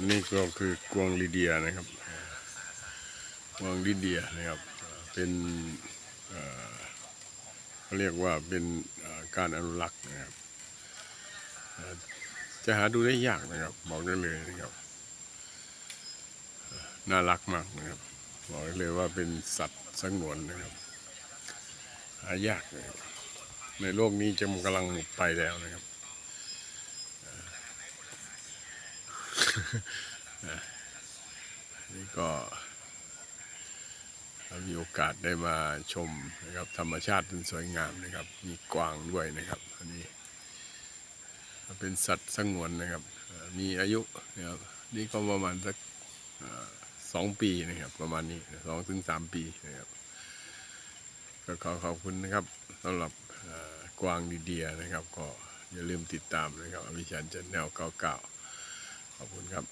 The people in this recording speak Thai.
อันนี้ก็คือกวางลิเดียนะครับ กวางลิเดียนะครับ เป็นเขาเรียกว่าเป็นการอนุรักษ์นะครับ จะหาดูได้ยากนะครับ บอกได้เลยนะครับ น่ารักมากนะครับบอกได้เลยว่าเป็นสัตว์สงวนนะครับ หายากนะครับในโลกนี้จะมันกำลังหมดไปแล้วนะครับ นี่ก็มีโอกาสได้มาชมนะครับธรรมชาติที่สวยงามนะครับ มีกวางด้วยนะครับอันนี้เป็นสัตว์สงวนนะครับ มีอายุนะครับนี่ก็ประมาณสักสองปีนะครับประมาณนี้สองถึงสามปีนะครับก็ขอขอบคุณนะครับสำหรับเอ่อกวางดีเดียนะครับ ก็อย่าลืมติดตามนะครับอวิชันจันแนวเก้าเก้า ขอบคุณครับ